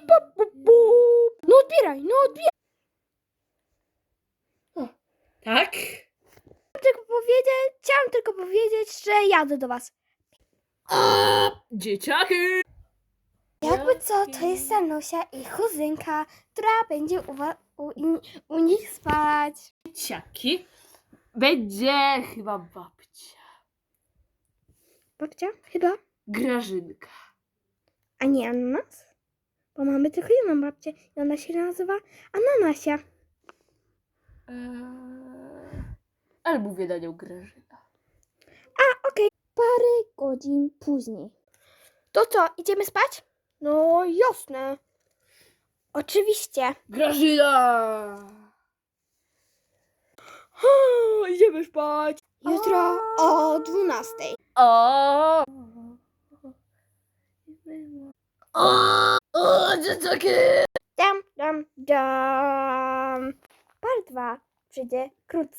Bip, bop. No odbieraj, no odbieraj. Tak? Tylko powiedzieć, chciałam tylko powiedzieć, że jadę do was. Dzieciaki! Jakby co, to jest Sanusia i kuzynka, która będzie u, wa- u, in- u nich spać. Dzieciaki? Będzie chyba babcia. Babcia? Chyba. Grażynka. A nie ananas? Bo mamy tylko jedną babcię i ona się nazywa Ananasia. Eee, ale mówię na nią Grażyna. A, okej. Parę godzin później. To co, idziemy spać? No, jasne. Oczywiście. Grażyna! idziemy spać. Jutro o 12. O! O! Dam, dam, dam. Part 2 przyjdzie wkrótce.